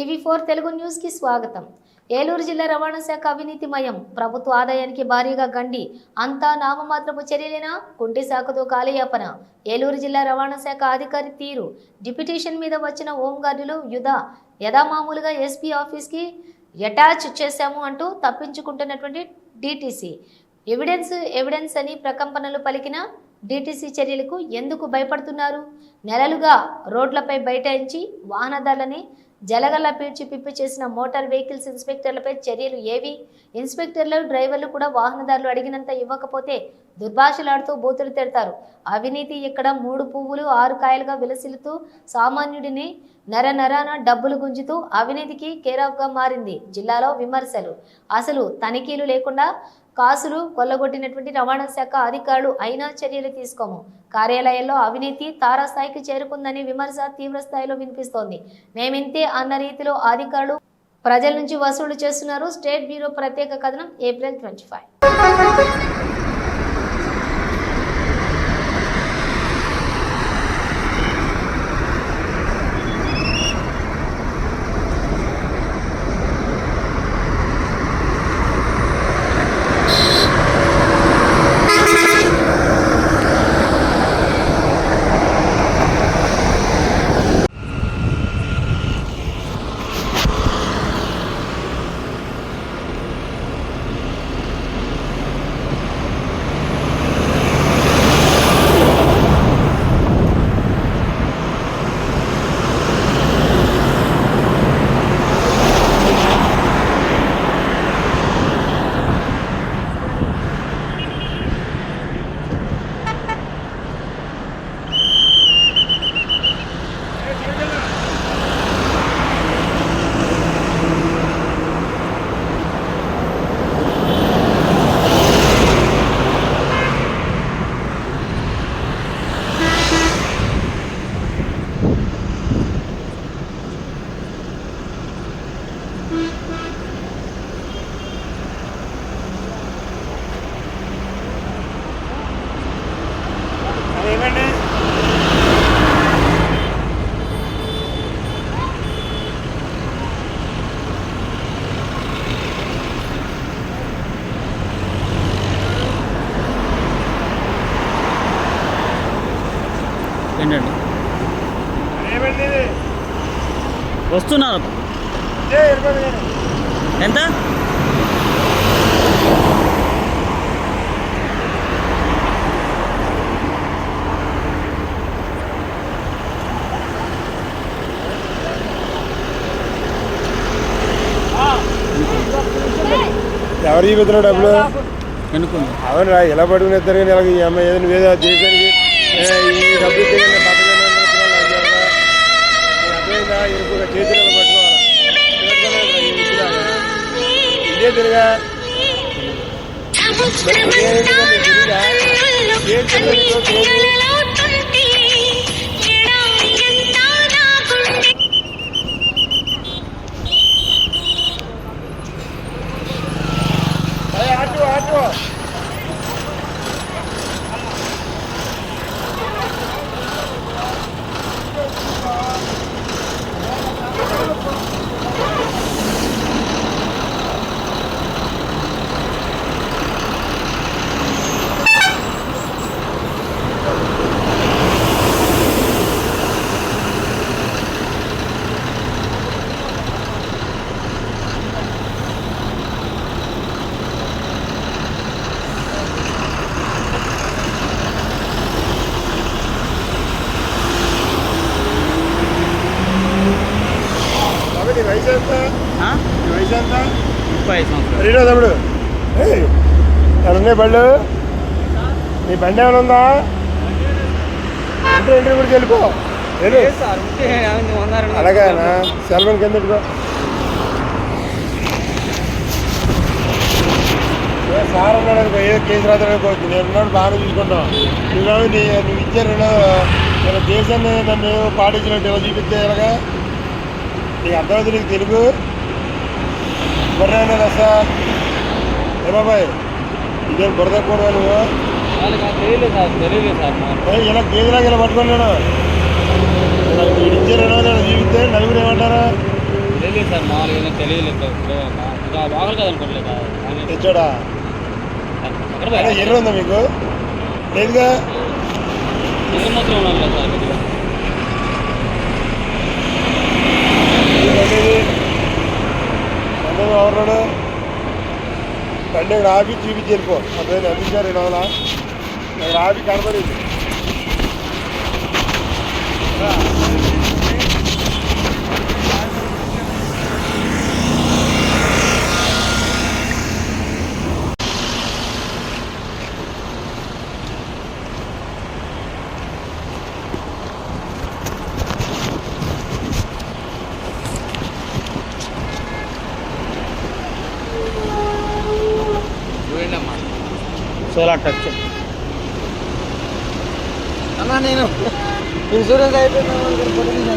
TV four Telugu న్యూస్కి స్వాగతం. ఏలూరు జిల్లా రవాణా శాఖ అవినీతిమయం ప్రభుత్వ ఆదాయానికి భారీగా గండి. అంతా నామమాత్రపు చర్యలేనా? కుంటి శాఖతో కాలయాపన. ఏలూరు జిల్లా రవాణా శాఖ అధికారి తీరు. డిప్యుటేషన్ మీద వచ్చిన హోంగార్డులు యుధ. యథామామూలుగా ఎస్పీ ఆఫీస్కి అటాచ్ చేశాము అంటూ తప్పించుకుంటున్నటువంటి డిటిసి. ఎవిడెన్స్ ఎవిడెన్స్ అని ప్రకంపనలు పలికిన డిటిసి చర్యలకు ఎందుకు భయపడుతున్నారు? నెలలుగా రోడ్లపై బైఠాయించి వాహనదారులని జలగల్లా పీడ్చి పిప్పి చేసిన మోటార్ వెహికల్స్ ఇన్స్పెక్టర్లపై చర్యలు ఏవి? ఇన్స్పెక్టర్లు డ్రైవర్లు కూడా వాహనదారులు అడిగినంత ఇవ్వకపోతే దుర్భాషలాడుతూ బూతులు తిడతారు. అవినీతి ఇక్కడ మూడు పువ్వులు ఆరు కాయలుగా విలసిల్లుతూ సామాన్యుడిని నర నరాన డబ్బులు గుంజుతూ అవినీతికి కేరాఫ్గా మారింది జిల్లాలో విమర్శలు. అసలు తనిఖీలు లేకుండా కాసులు కొల్లగొట్టినటువంటి రవాణా శాఖ అధికారులు అయినా చర్యలు తీసుకోము. కార్యాలయాల్లో అవినీతి తారాస్థాయికి చేరుకుందని విమర్శ తీవ్ర స్థాయిలో వినిపిస్తోంది. మేమింతే అన్న రీతిలో అధికారులు ప్రజల నుంచి వసూలు చేస్తున్నారు. స్టేట్ బ్యూరో ప్రత్యేక కథనం ఏప్రిల్ ట్వంటీ వస్తున్నారు. వేలు. ఎంత? ఎవరు చూపిస్తున్నావు డబ్బులు? అవును రా ఎలా పడుకుని ఇద్దరు కానీ ఇలాగ ఈ అమ్మాయి ఏదైనా వేరే దేశానికి ఈ డబ్బులు ఇదే ఏం ఆటో ఆటో బాబు, నీ వయసు ఎంత ఆ? నీ వయసు ఎంత ముప్పై ఐదు సంవత్సరాలు. రీడో తమ్ముడు. ఉన్నాయి బళ్ళు నీ బండి ఏమైనా ఉందా? అంటే ఇంటి కూడా వెళ్ళిపో. వెళ్ళు. అలాగేనా సెల్ ఫోన్ కింద పెట్టుకో ఏ సార్ ఉన్నాడు అనుకో ఏదో కేసు రాదనుకోవచ్చు నేను ఉన్నాడు బాగానే చూసుకుంటాం. నువ్వు నువ్వు ఇచ్చే దేశాన్ని నన్ను పాటించినట్టు చూపిస్తే ఎలాగా? నీకు అర్థమవుతుంది నీకు తెలుగు బుర్ర సార్ ఏ బాబాయ్ ఇదేం బురద కూడా నువ్వు? తెలియలేదు సార్ తెలియలేదు సార్ మాకు. ఏ, ఇలా గేదెలాగా ఇలా పట్టుకున్నాను ఇలా వీడు ఇచ్చే రెండు వందలు ఇలా చూపిస్తే నలుగురు ఏమంటారా? తెలియదు సార్ మామూలుగా ఏదో తెలియలేదు బాగలు కదా అనుకోవట్లేదు తెచ్చాడా? ఎర్ర ఉందా మీకు? లేదుగా? మధ్యలో ఉన్నాను కదా సార్ നല്ലത് നല്ലത് അവരോട് തന്റെ ഗ്രാഫി ജീവിച്ചിരിപ്പോൾ അദ്ദേഹം അഭിഷേകം അവളാ ഗ്രാഫി సోలార్ టచ్. అన్నా నేను ఇన్సూరెన్స్ అయిపోయింది